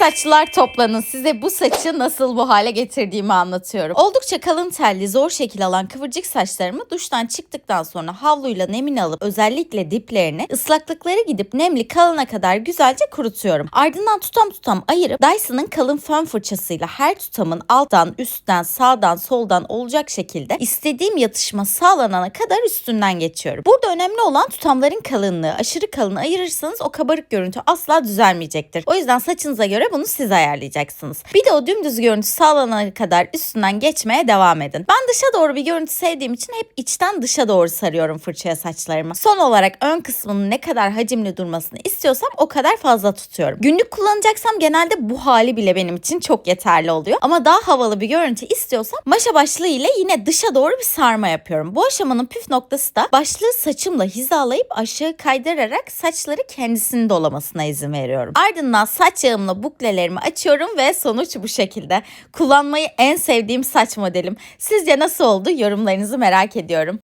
saçlılar toplanın. Size bu saçı nasıl bu hale getirdiğimi anlatıyorum. Oldukça kalın telli, zor şekil alan kıvırcık saçlarımı duştan çıktıktan sonra havluyla nemini alıp özellikle diplerini ıslaklıkları gidip nemli kalana kadar güzelce kurutuyorum. Ardından tutam tutam ayırıp Dyson'ın kalın fön fırçasıyla her tutamın alttan, üstten, sağdan, soldan olacak şekilde istediğim yatışma sağlanana kadar üstünden geçiyorum. Burada önemli olan tutamların kalınlığı. Aşırı kalın ayırırsanız o kabarık görüntü asla düzelmeyecektir. O yüzden saçınıza göre bunu siz ayarlayacaksınız. Bir de o dümdüz görüntü sağlanana kadar üstünden geçmeye devam edin. Ben dışa doğru bir görüntü sevdiğim için hep içten dışa doğru sarıyorum fırçaya saçlarımı. Son olarak ön kısmının ne kadar hacimli durmasını istiyorsam o kadar fazla tutuyorum. Günlük kullanacaksam genelde bu hali bile benim için çok yeterli oluyor. Ama daha havalı bir görüntü istiyorsam maşa başlığı ile yine dışa doğru bir sarma yapıyorum. Bu aşamanın püf noktası da başlığı saçımla hizalayıp aşağı kaydırarak saçları kendisini dolamasına izin veriyorum. Ardından saç yağımla buklelerimi açıyorum ve sonuç bu şekilde. Kullanmayı en sevdiğim saç modelim. Sizce nasıl oldu? Yorumlarınızı merak ediyorum.